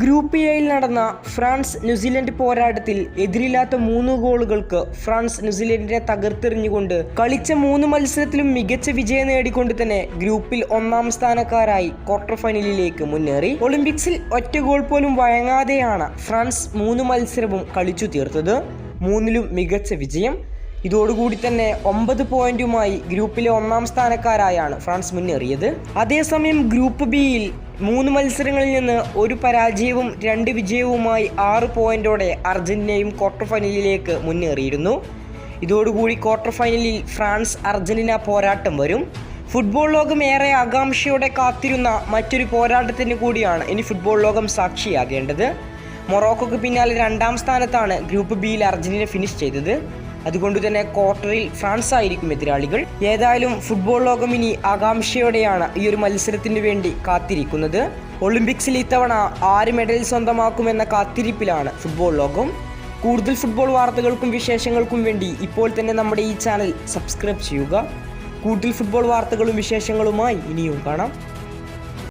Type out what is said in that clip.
Group എയിൽ നടന്ന France New Zealand പോരാട്ടത്തിൽ എതിരില്ലാത്ത മൂന്ന് ഗോളുകൾക്ക് ഫ്രാൻസ് ന്യൂസിലൻഡിനെ തകർത്തെറിഞ്ഞുകൊണ്ട് കളിച്ച മൂന്ന് മത്സരത്തിലും മികച്ച വിജയം നേടിക്കൊണ്ട് തന്നെ ഗ്രൂപ്പിൽ ഒന്നാം സ്ഥാനക്കാരായി ക്വാർട്ടർ ഫൈനലിലേക്ക് മുന്നേറി. ഒളിമ്പിക്സിൽ ഒറ്റ ഗോൾ പോലും വഴങ്ങാതെയാണ് ഫ്രാൻസ് മൂന്ന് മത്സരവും കളിച്ചു തീർത്തത്. മൂന്നിലും മികച്ച വിജയം ഇതോടുകൂടി തന്നെ ഒമ്പത് പോയിന്റുമായി ഗ്രൂപ്പിലെ ഒന്നാം സ്ഥാനക്കാരായാണ് ഫ്രാൻസ് മുന്നേറിയത്. അതേസമയം ഗ്രൂപ്പ് ബിയിൽ മൂന്ന് മത്സരങ്ങളിൽ നിന്ന് ഒരു പരാജയവും രണ്ട് വിജയവുമായി ആറ് പോയിന്റോടെ അർജന്റീനയും ക്വാർട്ടർ ഫൈനലിലേക്ക് മുന്നേറിയിരുന്നു. ഇതോടുകൂടി ക്വാർട്ടർ ഫൈനലിൽ ഫ്രാൻസ് അർജന്റീന പോരാട്ടം വരും. ഫുട്ബോൾ ലോകം ഏറെ ആകാംക്ഷയോടെ കാത്തിരുന്ന മറ്റൊരു പോരാട്ടത്തിന് കൂടിയാണ് ഇനി ഫുട്ബോൾ ലോകം സാക്ഷിയാകേണ്ടത്. മൊറോക്കോക്ക് പിന്നാലെ രണ്ടാം സ്ഥാനത്താണ് ഗ്രൂപ്പ് ബിയിൽ അർജന്റീന ഫിനിഷ് ചെയ്തത്. അതുകൊണ്ട് തന്നെ ക്വാർട്ടറിൽ ഫ്രാൻസ് ആയിരിക്കും എതിരാളികൾ. ഏതായാലും ഫുട്ബോൾ ലോകം ഇനി ആകാംക്ഷയോടെയാണ് ഈ ഒരു മത്സരത്തിന് വേണ്ടി കാത്തിരിക്കുന്നത്. ഒളിമ്പിക്സിൽ ഇത്തവണ ആറ് മെഡൽ സ്വന്തമാക്കുമെന്ന കാത്തിരിപ്പിലാണ് ഫുട്ബോൾ ലോകം. കൂടുതൽ ഫുട്ബോൾ വാർത്തകൾക്കും വിശേഷങ്ങൾക്കും വേണ്ടി ഇപ്പോൾ തന്നെ നമ്മുടെ ഈ ചാനൽ സബ്സ്ക്രൈബ് ചെയ്യുക. കൂടുതൽ ഫുട്ബോൾ വാർത്തകളും വിശേഷങ്ങളുമായി ഇനിയും കാണാം.